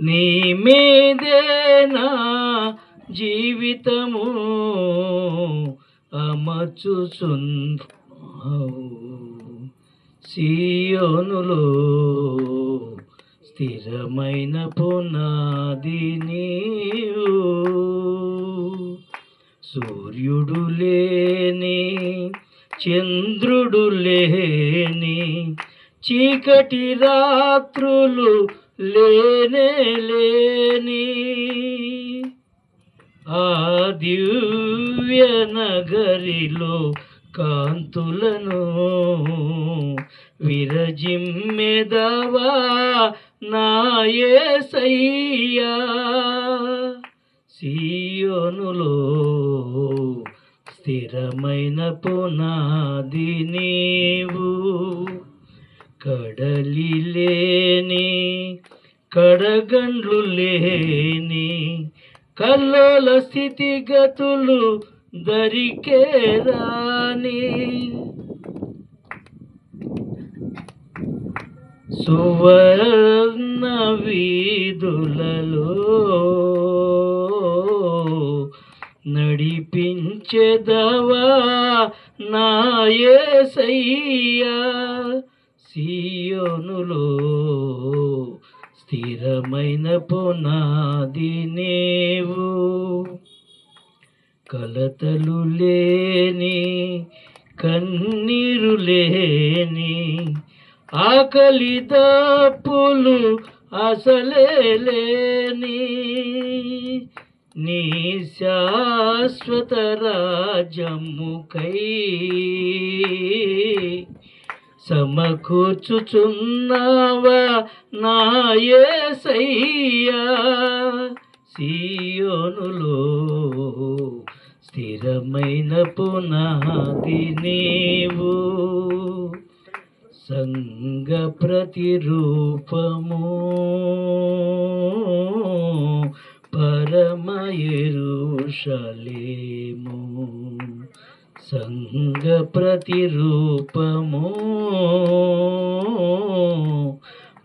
నీ మీదే నా జీవితము? అమర్చుచున్నావు సియోనులో స్థిరమైన పునాది నీవు. సూర్యుడు లేని చంద్రుడు లేని చీకటి రాత్రులు లేనే లేని ఆ దివ్య నగరిలో కాంతులను విరజిమ్మెదవా నాయసయ్యా సియోనులో స్థిరమైన పునాది నీవు. కడలి లేని కడగండ్లు లేని కల్లోల స్థితిగతులు దరికే రాని. సువర్ణ వీధులలో నడిపించెదవా నాయసయ్యా సీయోనులో స్థిరమైన పునాది నేవు. కలతలు లేని కన్నీరు లేని ఆకలి దప్పులు అసలే లేని నీ శాశ్వత రాజముకై సమకూర్చుచున్నావా నాయసయ్యా సీయోనులో స్థిరమైన పునాది నీవు. సంగ ప్రతిరూపము పరమయరుషలేము సంగ ప్రతిరూపము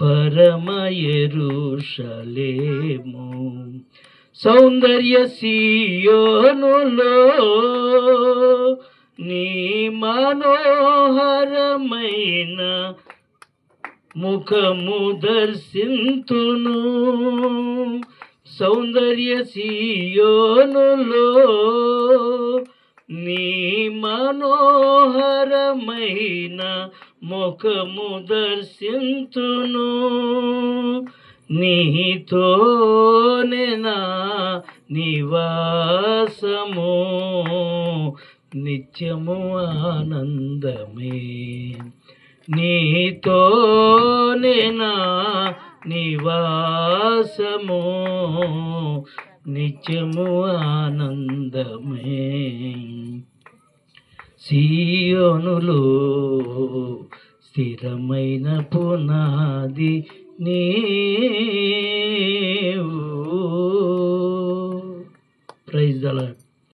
పరమయరుషలేము. సౌందర్య సియోనులో నీ మనోహరమైన ముఖము దర్శింతును. సౌందర్య సీయోనులో నీ మనోహరమైన ముఖము దర్శించును నీతోనే నా నివాసము. నిత్యము ఆనందమే. నీతోనే నా నివాసము. నిత్యము ఆనందమే. సీయోనులో స్థిరమైన పునాది నీవు. ప్రైజ్ దళ